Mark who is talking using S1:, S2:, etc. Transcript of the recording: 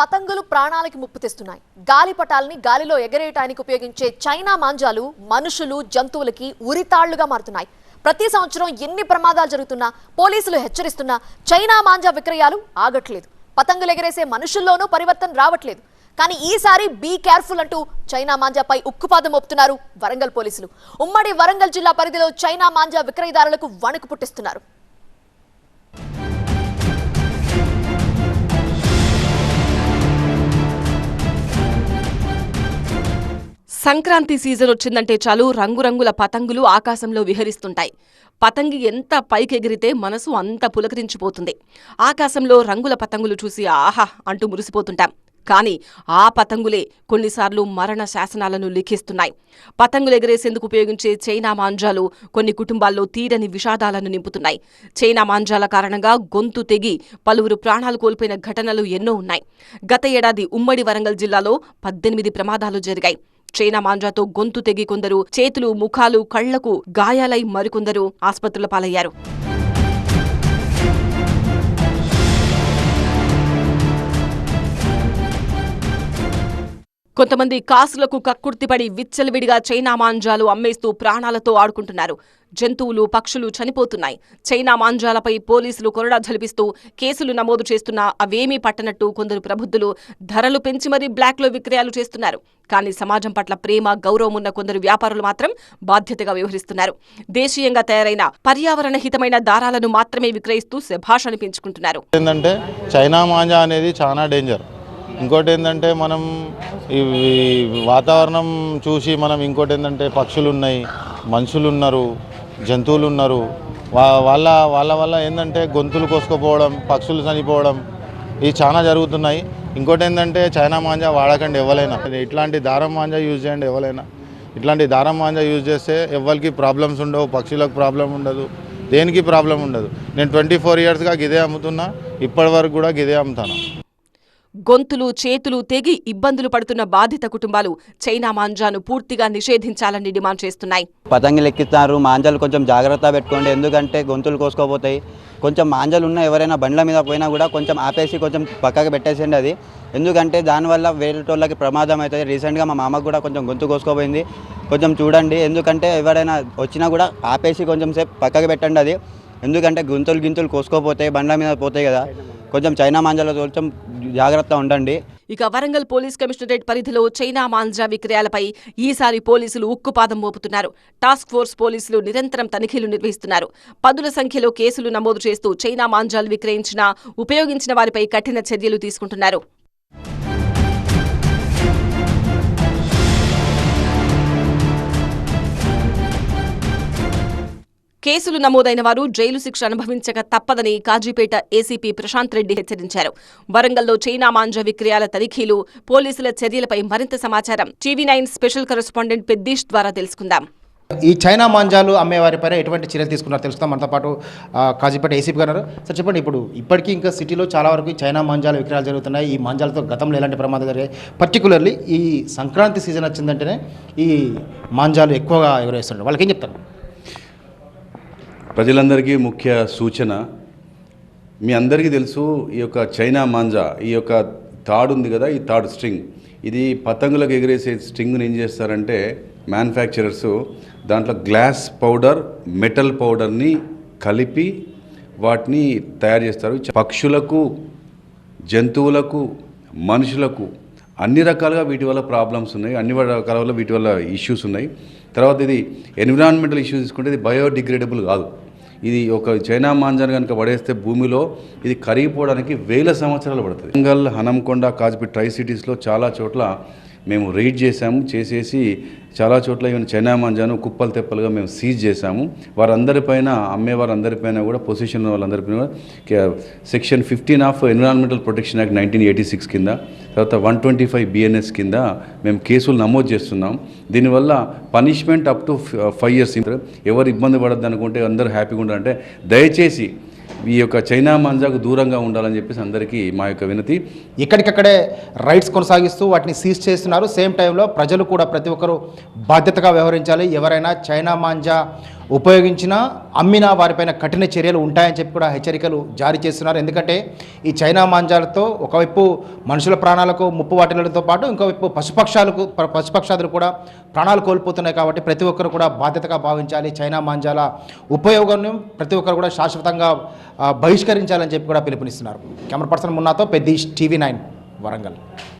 S1: పతంగులు ప్రాణాలకి ముప్పు తెస్తున్నాయి. గాలిపటాల్ని గాలిలో ఎగరేయటానికి ఉపయోగించే చైనా మాంజాలు మనుషులు జంతువులకి ఉరితాళ్ళుగా మారుతున్నాయి. ప్రతి సంవత్సరం ఎన్ని ప్రమాదాలు జరుగుతున్నా పోలీసులు హెచ్చరిస్తున్నా చైనా మాంజా విక్రయాలు ఆగట్లేదు. పతంగులు ఎగరేసే మనుషుల్లోనూ పరివర్తన రావట్లేదు. కానీ ఈసారి బీ కేర్ఫుల్ అంటూ చైనా మాంజాపై ఉక్కుపాదం మోపుతున్నారు వరంగల్ పోలీసులు. ఉమ్మడి వరంగల్ జిల్లా పరిధిలో చైనా మాంజా విక్రయదారులకు వణుకు పుట్టిస్తున్నారు.
S2: సంక్రాంతి సీజన్ వచ్చిందంటే చాలు రంగురంగుల పతంగులు ఆకాశంలో విహరిస్తుంటాయి. పతంగి ఎంత పైకెగిరితే మనసు అంత పులకరించిపోతుంది. ఆకాశంలో రంగుల పతంగులు చూసి ఆహా అంటూ మురిసిపోతుంటాం. కానీ ఆ పతంగులే కొన్నిసార్లు మరణ శాసనాలను లిఖిస్తున్నాయి. పతంగులు ఎగరేసేందుకు ఉపయోగించే చైనా మాంజాలు కొన్ని కుటుంబాల్లో తీరని విషాదాలను నింపుతున్నాయి. చైనా మాంజాల కారణంగా గొంతు తెగి పలువురు ప్రాణాలు కోల్పోయిన ఘటనలు ఎన్నో ఉన్నాయి. గత ఏడాది ఉమ్మడి వరంగల్ జిల్లాలో పద్దెనిమిది ప్రమాదాలు జరిగాయి. మాంజాతో గొంతు తెగి కొందరు చేతులు ముఖాలు కళ్ళకు గాయాలై మరికొందరు ఆసుపత్రుల పాలయ్యారు. కొంతమంది కాసులకు కక్కుర్తిపడి విచ్చలవిడిగా చైనా మాంజాలు అమ్మేస్తూ ప్రాణాలతో ఆడుకుంటున్నారు. జంతువులు పక్షులు చనిపోతున్నాయి. చైనా మాంజాలపై పోలీసులు కొరడా జలిపిస్తూ కేసులు నమోదు చేస్తున్నా అవేమీ పట్టనట్టు కొందరు ప్రబుద్ధులు ధరలు పెంచి మరీ బ్లాక్లో విక్రయాలు చేస్తున్నారు. కానీ సమాజం పట్ల ప్రేమ గౌరవం ఉన్న కొందరు వ్యాపారులు మాత్రం బాధ్యతగా వ్యవహరిస్తున్నారు. దేశీయంగా తయారైన పర్యావరణ హితమైన దారాలను మాత్రమే విక్రయిస్తూ శభాష్ అనిపించుకుంటున్నారు
S3: ఏంటంటే చైనా మాంజా అనేది చాలా డేంజర్. ఇంకోటి ఏంటంటే మనం ఈ వాతావరణం చూసి మనం ఇంకోటి ఏంటంటే పక్షులు ఉన్నాయి మనుషులు ఉన్నారు జంతువులు ఉన్నారు వా వాళ్ళ వాళ్ళ వల్ల ఏంటంటే గొంతులు కోసుకుపోవడం పక్షులు చనిపోవడం ఇవి చాలా జరుగుతున్నాయి. ఇంకోటి ఏంటంటే చైనా మాంజా వాడకండి ఎవరైనా. ఇట్లాంటి దారం మాంజా యూజ్ చేయండి ఎవరైనా. ఇట్లాంటి దారం మాంజా యూజ్ చేస్తే ఎవరికి ప్రాబ్లమ్స్ ఉండవు పక్షులకు ప్రాబ్లం ఉండదు దేనికి ప్రాబ్లం ఉండదు. నేను ట్వంటీ ఫోర్ ఇయర్స్గా గిదే అమ్ముతున్నా ఇప్పటి వరకు కూడా గిదే అమ్ముతాను.
S2: గొంతులు చేతులు తెగి ఇబ్బందులు పడుతున్న బాధిత కుటుంబాలు చైనా మాంజాను పూర్తిగా నిషేధించాలని డిమాండ్ చేస్తున్నాయి.
S4: పతంగులు ఎక్కిస్తారు మాంజాలు కొంచెం జాగ్రత్త పెట్టుకోండి. ఎందుకంటే గొంతులు కోసుకోపోతాయి. కొంచెం మాంజాలు ఉన్న ఎవరైనా బండ్ల మీద పోయినా కూడా కొంచెం ఆపేసి కొంచెం పక్కకు పెట్టేసేయండి అది. ఎందుకంటే దానివల్ల వేరేటోళ్ళకి ప్రమాదం అవుతుంది. రీసెంట్గా మా మామకు కూడా కొంచెం గొంతు కోసుకోపోయింది. కొంచెం చూడండి. ఎందుకంటే ఎవరైనా వచ్చినా కూడా ఆపేసి కొంచెం సేపు పక్కకు పెట్టండి అది. ఎందుకంటే గొంతులు గింతలు కోసుకోపోతాయి బండ్ల మీద పోతాయి కదా. కొంచెం చైనా మాంజాలో కొంచెం జాగ్రత్త ఉండండి.
S2: ఇక వరంగల్ పోలీస్ కమిషనరేట్ పరిధిలో చైనా మాంజా విక్రయాలపై ఈసారి పోలీసులు ఉక్కుపాదం మోపుతున్నారు. టాస్క్ ఫోర్స్ పోలీసులు నిరంతరం తనిఖీలు నిర్వహిస్తున్నారు. పదుల సంఖ్యలో కేసులు నమోదు చేస్తూ చైనా మాంజాలు విక్రయించిన ఉపయోగించిన వారిపై కఠిన చర్యలు తీసుకుంటున్నారు. కేసులు నమోదైన వారు జైలు శిక్ష అనుభవించక తప్పదని కాజీపేట ఏసీపీ ప్రశాంత్ రెడ్డి హెచ్చరించారు. వరంగల్లో చైనా మాంజ విక్రయాల తనిఖీలు పోలీసుల చర్యలపై మరింత సమాచారం. TV nine special correspondent Peddish ద్వారా తెలుసుకుందాం.
S5: ఈ చైనా మాంజాలు అమ్మేవారిపైన ఎటువంటి చర్యలు తీసుకున్నారు తెలుసుకుందాం. మనతో పాటు కాజీపేట ఏసీపీ గారు సార్ చెప్పండి ఇప్పుడు ఇప్పటికీ ఇంకా సిటీలో చాలా వరకు చైనా మాంజాలు విక్రయాలు జరుగుతున్నాయి. ఈ మాంజాలతో గతంలో ఎలాంటి ప్రమాదాలు జరిగాయి? పర్టికులర్లీ ఈ సంక్రాంతి సీజన్ వచ్చిందంటేనే ఈ మాంజాలు ఎక్కువగా ఎగురేస్తున్నారు వాళ్ళకి ఏం చెప్తారు?
S6: ప్రజలందరికీ ముఖ్య సూచన మీ అందరికీ తెలుసు ఈ యొక్క చైనా మాంజా ఈ యొక్క తాడు ఉంది కదా ఈ తాడు స్ట్రింగ్. ఇది పతంగులకు ఎగిరేసే స్ట్రింగ్ని ఏం చేస్తారంటే మ్యానుఫ్యాక్చరర్స్ దాంట్లో గ్లాస్ పౌడర్ మెటల్ పౌడర్ని కలిపి వాటిని తయారు చేస్తారు. పక్షులకు జంతువులకు మనుషులకు అన్ని రకాలుగా వీటి వల్ల ప్రాబ్లమ్స్ ఉన్నాయి అన్ని రకాల వల్ల వీటి వల్ల ఇష్యూస్ ఉన్నాయి. తర్వాత ఇది ఎన్విరాన్మెంటల్ ఇష్యూస్ తీసుకుంటే ఇది బయోడిగ్రేడబుల్ కాదు. ఇది ఒక చైనా మాంజాన్ని కనుక పడేస్తే భూమిలో ఇది కరిగిపోవడానికి వేల సంవత్సరాలు పడుతుంది. వరంగల్ హనంకొండ కాజ్పి ట్రై సిటీస్లో చాలా చోట్ల మేము రైడ్ చేశాము చేసేసి చాలా చోట్ల ఈవెన్ చైనా మంజాను కుప్పలు తెప్పలుగా మేము సీజ్ చేశాము. వారందరిపైన అమ్మేవారందరిపైన కూడా position వాళ్ళందరిపైన section fifteen of environmental protection act nineteen eighty six కింద తర్వాత వన్ ట్వంటీ ఫైవ్ బిఎన్ఎస్ కింద మేము కేసులు నమోదు చేస్తున్నాం. దీనివల్ల punishment up to five years ఎవరు ఇబ్బంది పడద్దు అనుకుంటే అందరూ హ్యాపీగా ఉండాలంటే దయచేసి ఈ యొక్క చైనా మాంజాకు దూరంగా ఉండాలని చెప్పేసి అందరికీ మా యొక్క వినతి.
S5: ఇక్కడికక్కడే రైట్స్ కొనసాగిస్తూ వాటిని సీజ్ చేస్తున్నారు. సేమ్ టైంలో ప్రజలు కూడా ప్రతి ఒక్కరూ బాధ్యతగా వ్యవహరించాలి. ఎవరైనా చైనా మాంజా ఉపయోగించినా అమ్మినా వారిపైన కఠిన చర్యలు ఉంటాయని చెప్పి కూడా హెచ్చరికలు జారీ చేస్తున్నారు. ఎందుకంటే ఈ చైనా మాంజాలతో ఒకవైపు మనుషుల ప్రాణాలకు ముప్పు వాటిల్లడంతో పాటు ఇంకోవైపు పశుపక్షాలకు పశుపక్షాదులు కూడా ప్రాణాలు కోల్పోతున్నాయి కాబట్టి ప్రతి ఒక్కరు కూడా బాధ్యతగా భావించాలి. చైనా మాంజాల ఉపయోగాన్ని ప్రతి ఒక్కరు కూడా శాశ్వతంగా బహిష్కరించాలని చెప్పి కూడా పిలుపునిస్తున్నారు. కెమెరా పర్సన్ మున్నాతో పెద్ద టీవీ నైన్ వరంగల్.